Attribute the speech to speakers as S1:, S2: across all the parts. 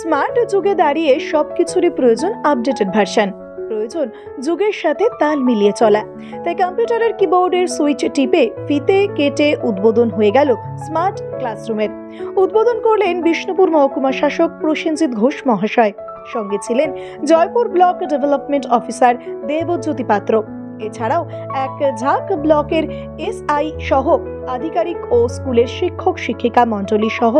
S1: Smart যুগে দাঁড়িয়ে সব কিছুরই প্রয়োজন আপডেটেড ভার্সন। প্রয়োজন যুগের সাথে তাল মিলিয়ে চলা। তাই কম্পিউটারের কিবোর্ডের সুইচ টিপে ফিতে কেটে উদ্বোধন হয়ে গেল স্মার্ট ক্লাসরুমের। উদ্বোধন করলেন বিষ্ণুপুর মহকুমা শাসক প্রসেনজিৎ ঘোষ মহাশয়। সঙ্গে ছিলেন Joypur block development officer Debjyoti Patra. এছাড়াও এক ঝাঁক ব্লকের এসআই সহ আধিকারিক ও স্কুলের শিক্ষক শিক্ষিকা মণ্ডলী সহ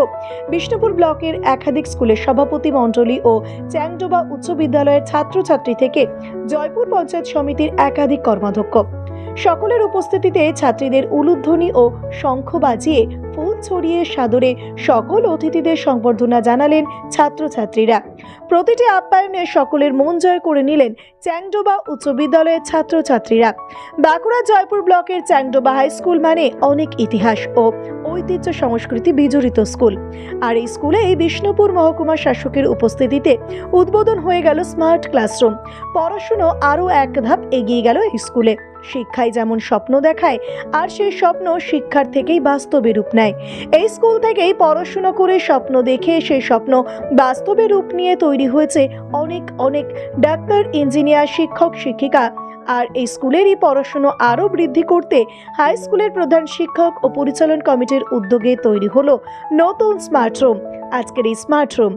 S1: বিষ্ণুপুর ব্লকের একাধিক স্কুলের সভাপতি মণ্ডলী ও চ্যাংডোবা উচ্চ বিদ্যালয়ের ছাত্রছাত্রী থেকে জয়পুর পঞ্চায়েত সমিতির একাধিক কর্মাধ্যক্ষ। সকলের উপস্থিতিতে ছাত্রীদের উলুধ্বনি ও শঙ্খ বাজিয়ে ফুল ছড়িয়ে সাদরে সকল অতিথিদের সংবর্ধনা জানালেন ছাত্রছাত্রীরা। প্রতিটি আপ্যায়নে সকলের মন জয় করে নিলেন চ্যাংডোবা উচ্চ বিদ্যালয়ের ছাত্রছাত্রীরা। বাঁকুড়া জয়পুর ব্লকের চ্যাংডোবা হাই স্কুল মানে অনেক ইতিহাস ও ঐতিহ্য সংস্কৃতি বিজড়িত স্কুল। আর এই স্কুলে এই বিষ্ণুপুর মহকুমা শাসকের উপস্থিতিতে উদ্বোধন হয়ে গেল স্মার্ট ক্লাসরুম। পড়াশুনো আরও এক ধাপ এগিয়ে গেল এই স্কুলে। শিক্ষায় যেমন স্বপ্ন দেখায়, আর সেই স্বপ্ন শিক্ষার থেকেই বাস্তবে রূপ নেয়। এই স্কুল থেকেই পড়াশুনো করে স্বপ্ন দেখে সেই স্বপ্ন বাস্তবে রূপ নিয়ে তৈরি হয়েছে অনেক অনেক ডাক্তার, ইঞ্জিনিয়ার, শিক্ষক, শিক্ষিকা আর এই স্কুলেরই পড়াশুনো আরও বৃদ্ধি করতে হাই স্কুলের প্রধান শিক্ষক ও পরিচালন কমিটির উদ্যোগে তৈরি হলো নতুন স্মার্ট রুম, আজকের এই স্মার্ট রুম।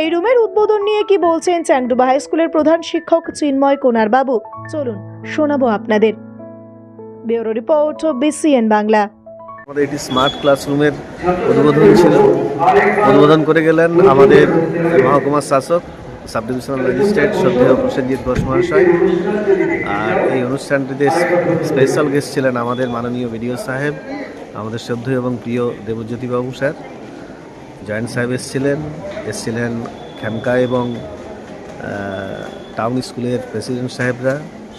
S1: এই রুমের উদ্বোধন নিয়ে কি বলছেন চ্যাংডুবা হাই স্কুলের প্রধান শিক্ষক চিন্ময় কোনার বাবু? চলুন, শোনাবো আপনাদের। Bureau report, BCN Bangla.
S2: আমাদের এটি স্মার্ট ক্লাসরুমের উদ্বোধন ছিল। উদ্বোধন করে গেলেন আমাদের মহকুমার শাসক সাব ডিভিশনাল ম্যাজিস্ট্রেট শ্রদ্ধেয় প্রসেনজিৎ ঘোষ মহাশয়। আর এই অনুষ্ঠানটিতে স্পেশাল গেস্ট ছিলেন আমাদের মাননীয় বিডিও সাহেব, আমাদের শ্রদ্ধেয় এবং প্রিয় দেবজ্যোতি বাবু স্যার। জয়েন্ট সাহেব এসেছিলেন এসেছিলেন খেমকা এবং টাউন স্কুলের প্রেসিডেন্ট সাহেবরা।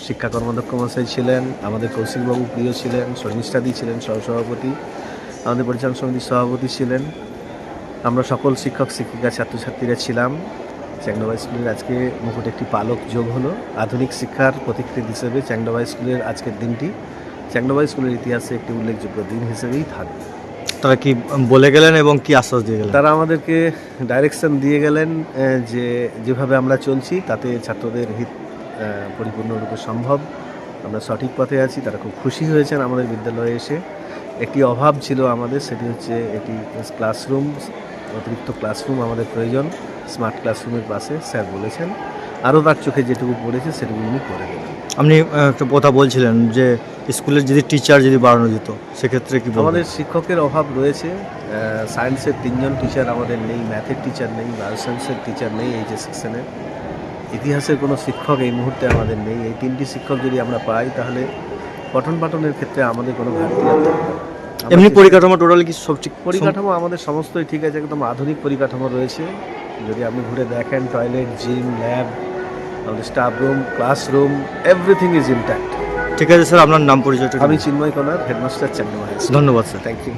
S2: শিক্ষা কর্মাধ্যক্ষ মহাশয় ছিলেন, আমাদের কৌশিকবাবু প্রিয় ছিলেন, শর্মিষ্ঠাদি ছিলেন সহসভাপতি, আমাদের পরিচালন সমিতির সভাপতি ছিলেন। আমরা সকল শিক্ষক, শিক্ষিকা, ছাত্রছাত্রীরা ছিলাম। চ্যাংডোবা স্কুলের আজকে মুকুট একটি পালক যোগ হলো। আধুনিক শিক্ষার প্রতিকৃতি হিসেবে চ্যাংডোবা স্কুলের আজকের দিনটি চ্যাংডোবা স্কুলের ইতিহাসে একটি উল্লেখযোগ্য দিন হিসেবেই থাকবে।
S3: তারা কি বলে গেলেন এবং কি আশ্বাস দিয়ে গেলেন?
S2: তারা আমাদেরকে ডাইরেকশন দিয়ে গেলেন যে যেভাবে আমরা চলছি তাতে ছাত্রদের হিত পরিপূর্ণরূপে সম্ভব। আমরা সঠিক পথে আছি তারা খুব খুশি হয়েছেন আমাদের বিদ্যালয়ে এসে। একটি অভাব ছিল আমাদের সেটি হচ্ছে এটি ক্লাসরুম অতিরিক্ত ক্লাসরুম আমাদের প্রয়োজন। স্মার্ট ক্লাসরুমের পাশে স্যার বলেছেন। আরও তার চোখে যেটুকু পড়েছে সেটুকু উনি করে দেবেন।
S3: আপনি একটা কথা বলছিলেন যে স্কুলের যদি টিচার যদি বাড়ানো যেত সেক্ষেত্রে কি?
S2: আমাদের শিক্ষকের অভাব রয়েছে। সায়েন্সের তিনজন টিচার আমাদের নেই ম্যাথের টিচার নেই বায়োসায়েন্সের টিচার নেই এই যে সেকশনের ইতিহাসের কোনো শিক্ষক এই মুহূর্তে আমাদের নেই। এই তিনটি শিক্ষক যদি আমরা পাই তাহলে পঠন পাঠনের ক্ষেত্রে আমাদের কোনো ঘাটতি আর
S3: এমনি পরিকাঠামো টোটালি কি সব ঠিক
S2: পরিকাঠামো আমাদের সমস্তই ঠিক আছে একদম আধুনিক পরিকাঠামো রয়েছে। যদি আপনি ঘুরে দেখেন টয়লেট জিম ল্যাব আমাদের staff room classroom everything is intact
S3: ঠিক আছে স্যার আপনার নাম পরিচয়টা
S2: আমি চিন্ময় কনার হেডমাস্টার চেন্নাই।
S3: ধন্যবাদ স্যার
S2: থ্যাংক ইউ